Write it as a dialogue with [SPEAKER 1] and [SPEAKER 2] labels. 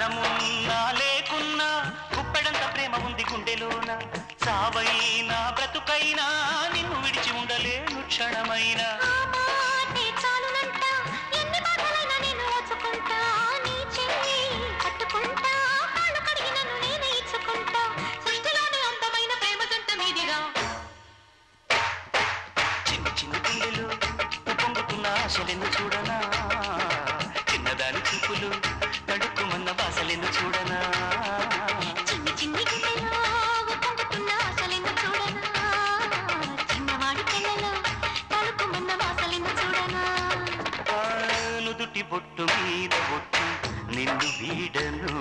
[SPEAKER 1] ధనమున్నా లేకున్నా గుప్పెడంత ప్రేమ ఉంది గుండెలోన? సావైనా బ్రతుకైనా నిన్ను విడిచి ఉండలేను క్షణమైనా.
[SPEAKER 2] ఆ మాటే
[SPEAKER 1] తడుక్కుమన్న బాసలెన్ను చూడనా?
[SPEAKER 2] చిన్ని చిన్ని గుండెలో పొంగుతున్న ఆశలెన్ను చూడనా? చిన్నవాడి పిల్లలో తలుపుమన్న వాసలెన్ను చూడనా?
[SPEAKER 1] నుదుటి బొట్టు మీద బొట్టు నిన్ను వీడను.